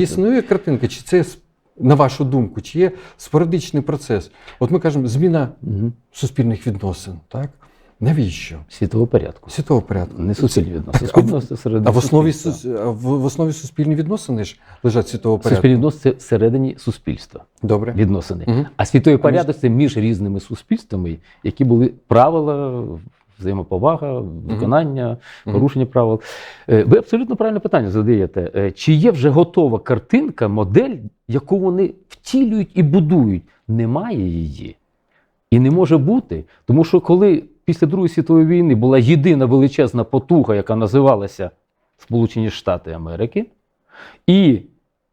кажете? існує картинка, чи це, на вашу думку, чи є спорадичний процес? От ми кажемо, зміна Мгм. суспільних відносин, так? Навіщо? Світового порядку. Світового порядку. Не суспільні відносини. А в- Суспільно А в основі, суспільства. в, основі суспільні відносини ж лежать світового порядку. Суспільні відносини це всередині суспільства. Добре. Відносини. Мгм. А світовий порядок це між різними суспільствами, які були правила, взаємоповага, виконання, порушення правил. Е, Ви абсолютно правильне питання задаєте. Е, Чи є вже готова картинка, модель, яку вони втілюють і будують? Немає її. І не може бути. Тому що коли після Другої світової війни була єдина величезна потуга, яка називалася Сполучені Штати Америки, і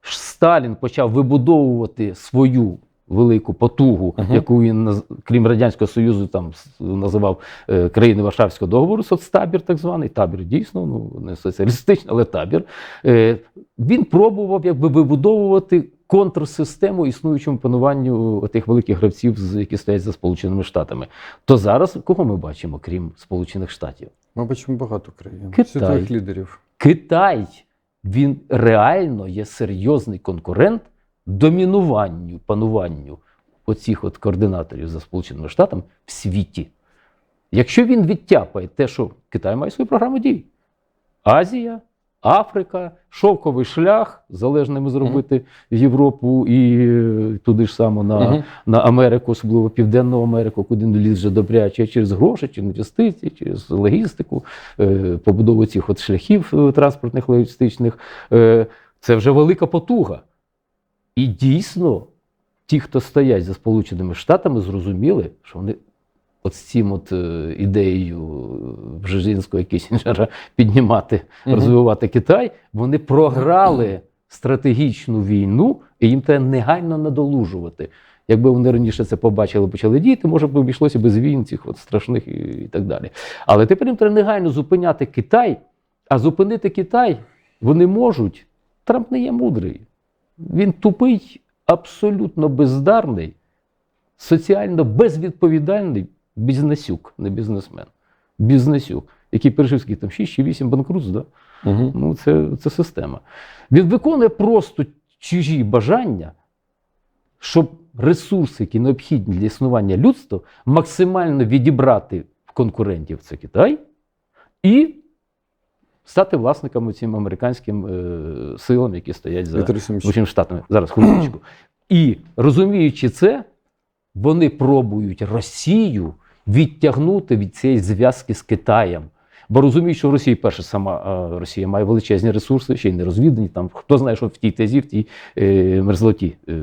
Сталін почав вибудовувати свою велику потугу, Мгм. яку він, крім Радянського Союзу, там називав е, країни Варшавського договору, соцтабір, так званий табір, дійсно, ну не соціалістичний, але табір. Е, він пробував якби вибудовувати контрсистему існуючому пануванню тих великих гравців, які стоять за Сполученими Штатами. То зараз кого ми бачимо, крім Сполучених Штатів? Ми бачимо багато країн, Китай. світових лідерів. Китай він реально є серйозний конкурент домінуванню, пануванню оцих от координаторів за Сполученими Штатами в світі. Якщо він відтяпає те, що Китай має свою програму дій, Азія, Африка, шовковий шлях, залежними зробити Європу і е, туди ж само на, Мгм. на Америку, особливо Південну Америку, куди не ліз вже добряче через гроші, через інвестиції, через логістику, е, побудову цих от шляхів е, транспортних логістичних. Це вже велика потуга. І дійсно, ті, хто стоять за Сполученими Штатами, зрозуміли, що вони от з цим от е, ідеєю е, Бжезінського Кісінджера піднімати, Мгм. розвивати Китай, вони програли стратегічну війну, і їм треба негайно надолужувати. Якби вони раніше це побачили, почали діяти, може б обійшлося без війн цих от страшних і, і так далі. Але тепер їм треба негайно зупиняти Китай, а зупинити Китай вони можуть. Трамп не є мудрий. Він тупий, абсолютно бездарний, соціально безвідповідальний бізнесюк, не бізнесмен. Бізнесюк, який пережив скільки там 6 чи 8 банкрутств, да? Мгм. Ну, це, це система. Він виконує просто чужі бажання, щоб ресурси, які необхідні для існування людства, максимально відібрати в конкурентів це Китай і стати власниками цим американським е, силам, які стоять за Сполученими Штатами. Зараз хвилиночку. І розуміючи це, вони пробують Росію відтягнути від цієї зв'язки з Китаєм. Бо розуміють, що в Росії перше сама е, Росія має величезні ресурси, ще й не розвідані. Там хто знає, що в тій тезі, в тій е, мерзлоті е,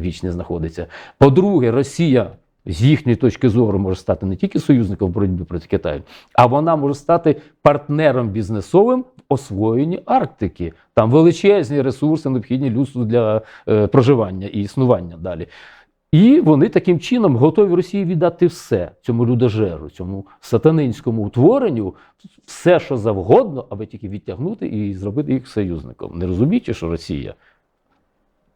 вічні знаходиться. По-друге, Росія з їхньої точки зору може стати не тільки союзником в боротьбі проти Китаю, а вона може стати партнером бізнесовим в освоєнні Арктики. Там величезні ресурси, необхідні людству для е, проживання і існування далі. І вони таким чином готові Росії віддати все цьому людожеру, цьому сатанинському утворенню, все, що завгодно, аби тільки відтягнути і зробити їх союзником. Не розуміючи, що Росія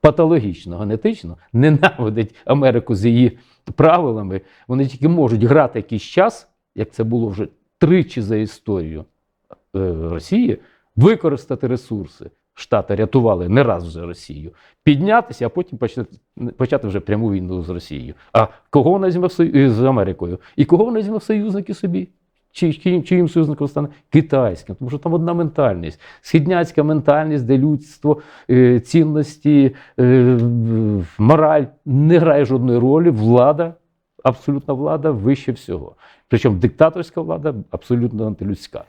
патологічно, генетично ненавидить Америку з її правилами. Вони тільки можуть грати якийсь час, як це було вже тричі за історію е, Росії, використати ресурси. Штати рятували не раз вже Росію, піднятися, а потім почати, почати вже пряму війну з Росією. А кого вона візьме з Америкою? І кого вона візьме в союзники собі? Чи, чи, чиїм союзником стане? Китайським, тому що там одна ментальність, східняцька ментальність, де людство, е, цінності, е, мораль не грає жодної ролі, влада, абсолютна влада вище всього. Причому диктаторська влада абсолютно антилюдська.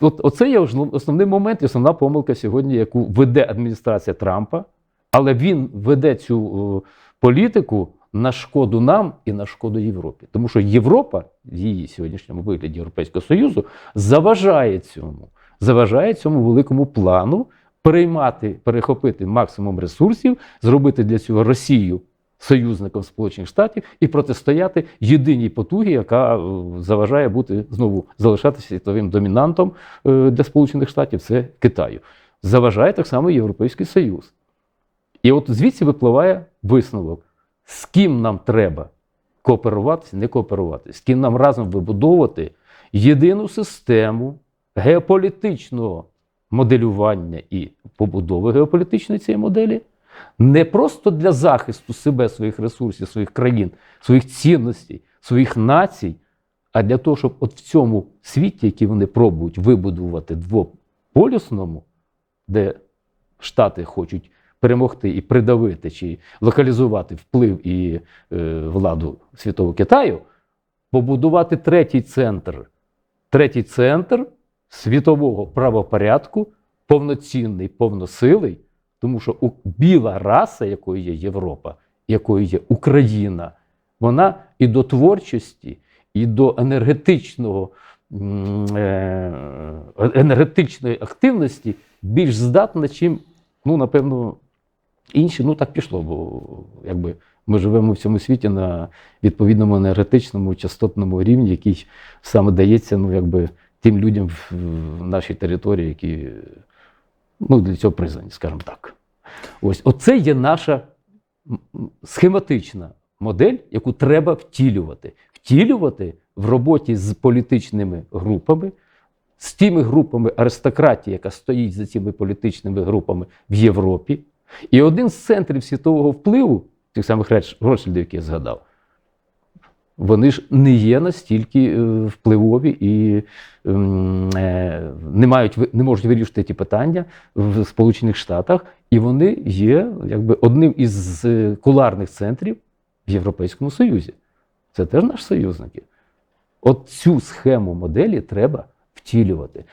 От оце є основний момент і основна помилка сьогодні, яку веде адміністрація Трампа, але він веде цю о, політику на шкоду нам і на шкоду Європі. Тому що Європа в її сьогоднішньому вигляді Європейського Союзу заважає цьому, заважає цьому великому плану переймати, перехопити максимум ресурсів, зробити для цього Росію союзником Сполучених Штатів і протистояти єдиній потугі, яка е, заважає бути знову залишатися світовим домінантом е, для Сполучених Штатів, це Китаю. Заважає так само Європейський Союз. І от звідси випливає висновок, з ким нам треба кооперуватися, не кооперуватися, з ким нам разом вибудовувати єдину систему геополітичного моделювання і побудови геополітичної цієї моделі? Не просто для захисту себе, своїх ресурсів, своїх країн, своїх цінностей, своїх націй, а для того, щоб от в цьому світі, який вони пробують вибудувати двополюсному, де Штати хочуть перемогти і придавити чи локалізувати вплив і е, владу світового Китаю, побудувати третій центр. Третій центр світового правопорядку, повноцінний, повносилий, тому що у- біла раса, якою є Європа, якою є Україна, вона і до творчості, і до енергетичного, е, енергетичної активності більш здатна, чим, ну, напевно, інші. Ну, так пішло, бо якби ми живемо в цьому світі на відповідному енергетичному частотному рівні, який саме дається ну, якби, тим людям в, нашій території, які ну, для цього призвані, скажімо так. Ось оце є наша схематична модель, яку треба втілювати. Втілювати в роботі з політичними групами, з тими групами аристократії, яка стоїть за цими політичними групами в Європі. І один з центрів світового впливу, тих самих Ротш- Ротшильдів, які я згадав, вони ж не є настільки е, впливові і ем, е, не, мають, не можуть вирішити ті питання в Сполучених Штатах, і вони є якби, одним із е, куларних центрів в Європейському Союзі. Це теж наші союзники. От цю схему моделі треба втілювати.